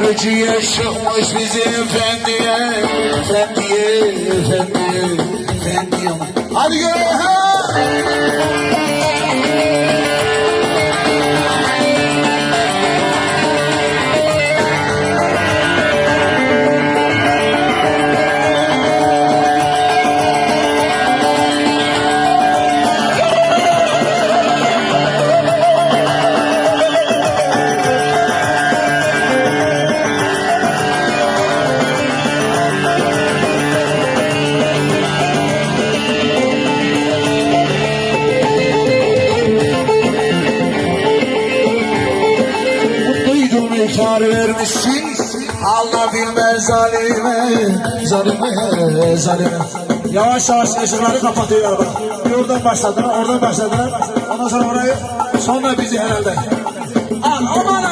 Birinciye çıkmış bizim efendiye Efendiye, efendiye, efendiye Hadi gel ikrar vermişsin Allah bilmez zalime Zalime, zalime Yavaş yavaş ışıkları kapatıyor. Bir oradan başladılar, oradan başladılar. Ondan sonra orayı, sonra bizi herhalde. Al aman